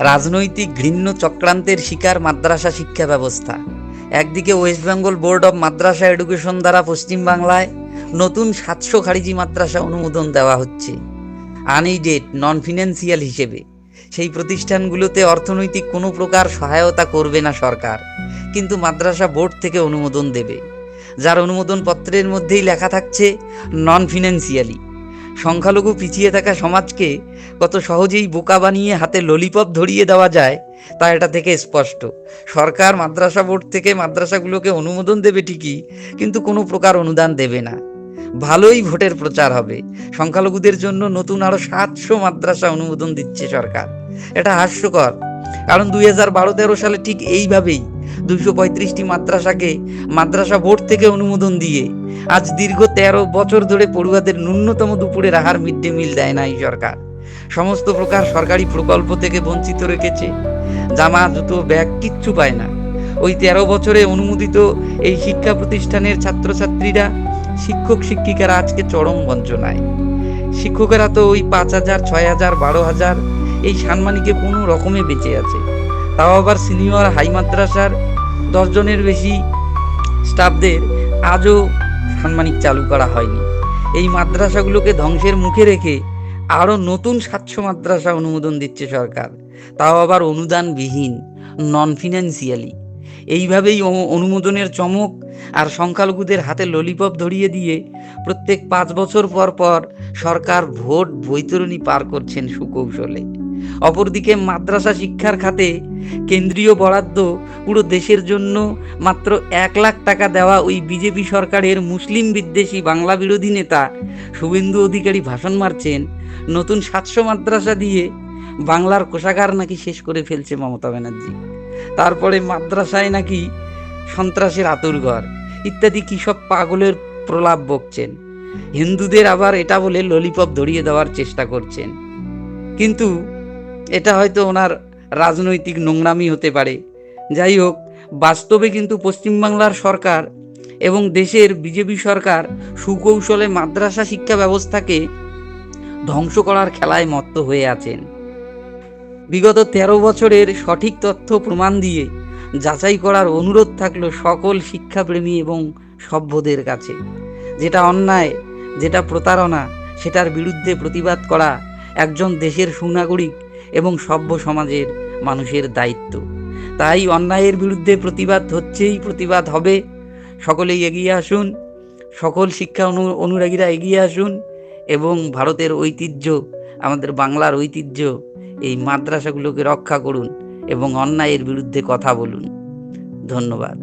রাজনৈতিক ঘৃণ্য চক্রান্তের শিকার মাদ্রাসা শিক্ষা ব্যবস্থা। একদিকে West Bengal Board of Madrasah Education দ্বারা পশ্চিমবাংলায় নতুন সাতশো খারিজি মাদ্রাসা অনুমোদন দেওয়া হচ্ছে। আনএইডেড নন ফিনান্সিয়াল হিসেবে। সেই প্রতিষ্ঠানগুলোতে অর্থনৈতিক কোনো প্রকার সহায়তা করবে না সরকার, কিন্তু মাদ্রাসা বোর্ড থেকে অনুমোদন দেবে। যার অনুমোদন পত্রের মধ্যেই লেখা থাকছে নন ফিনান্সিয়ালি সংখ্যালঘু পিছিয়ে থাকা সমাজকে কত সহজেই বোকা বানিয়ে হাতে ললিপপ ধরিয়ে দেওয়া যায়, তা এটা থেকে স্পষ্ট। সরকার মাদ্রাসা বোর্ড থেকে মাদ্রাসাগুলোকে অনুমোদন দেবে ঠিকই, কিন্তু কোনো প্রকার অনুদান দেবে না। ভালোই ভোটের প্রচার হবে। সংখ্যালঘুদের জন্য নতুন আরও সাতশো মাদ্রাসা অনুমোদন দিচ্ছে সরকার। এটা হাস্যকর, কারণ দুই হাজার বারো তেরো সালে ঠিক এইভাবেই দুইশো পঁয়ত্রিশটি মাদ্রাসাকে মাদ্রাসা বোর্ড থেকে অনুমোদন দিয়ে। আজ দীর্ঘ তেরো বছর ধরে পড়ুয়াদের ন্যূনতম দুপুরের আহার মিড ডে মিল দেয় না এই সরকার। সমস্ত প্রকার সরকারি প্রকল্প থেকে বঞ্চিত রেখেছে। জামা, জুতো, ব্যাগ কিচ্ছু পায় না। ওই তেরো বছরে অনুমোদিত এই শিক্ষা প্রতিষ্ঠানের ছাত্রছাত্রীরা, শিক্ষক শিক্ষিকারা আজকে চরম বঞ্চনায়। শিক্ষকেরা তো ওই পাঁচ হাজার, ছয় হাজার, বারো হাজার এই সানমানিকে কোনো রকমে বেঁচে আছে। তাও আবার সিনিয়র হাই মাদ্রাসার দশজনের বেশি স্টাফদের আজও সানমানিক চালু করা হয়নি। এই মাদ্রাসাগুলোকে ধ্বংসের মুখে রেখে আরও নতুন সাতশো মাদ্রাসা অনুমোদন দিচ্ছে সরকার। তাও আবার অনুদানবিহীন নন ফিনান্সিয়ালি এইভাবেই অনুমোদনের চমক আর সংখ্যালঘুদের হাতে ললিপপ ধরিয়ে দিয়ে প্রত্যেক পাঁচ বছর পর পর সরকার ভোট বৈতরণী পার করছেন সুকৌশলে। অপরদিকে মাদ্রাসা শিক্ষার খাতে কেন্দ্রীয় বরাদ্দ পুরো দেশের জন্য মাত্র এক লাখ টাকা দেওয়া ওই বিজেপি সরকারের মুসলিম বিদ্বেষী বাংলা বিরোধী নেতা শুভেন্দু অধিকারী ভাষণ মারছেন। নতুন সাতশো মাদ্রাসা দিয়ে বাংলার কোষাগার নাকি শেষ করে ফেলছে মমতা ব্যানার্জি। তারপরে মাদ্রাসায় নাকি সন্ত্রাসের আতুরঘর ইত্যাদি কি সব পাগলের প্রলাপ বকছেন। হিন্দুদের আবার এটা বলে ললিপপ ধরিয়ে দেওয়ার চেষ্টা করছেন। কিন্তু এটা হয়তো ওনার রাজনৈতিক নোংরামি হতে পারে। যাই হোক, বাস্তবে কিন্তু পশ্চিমবাংলার সরকার এবং দেশের বিজেপি সরকার সুকৌশলে মাদ্রাসা শিক্ষা ব্যবস্থাকে ধ্বংস করার খেলায় মত্ত হয়ে আছেন। বিগত তেরো বছরের সঠিক তথ্য প্রমাণ দিয়ে যাচাই করার অনুরোধ থাকল সকল শিক্ষাপ্রেমী এবং সভ্যদের কাছে। যেটা অন্যায়, যেটা প্রতারণা, সেটার বিরুদ্ধে প্রতিবাদ করা একজন দেশের সুনাগরিক এবং সভ্য সমাজের মানুষের দায়িত্ব। তাই অন্যায়ের বিরুদ্ধে প্রতিবাদ হচ্ছেই প্রতিবাদ হবে। সকলেই এগিয়ে আসুন। সকল শিক্ষা অনু, অনুরাগীরা এগিয়ে আসুন এবং ভারতের ঐতিহ্য, আমাদের বাংলার ঐতিহ্য, এই মাদ্রাসাগুলোকে রক্ষা করুন এবং অন্যায়ের বিরুদ্ধে কথা বলুন। ধন্যবাদ।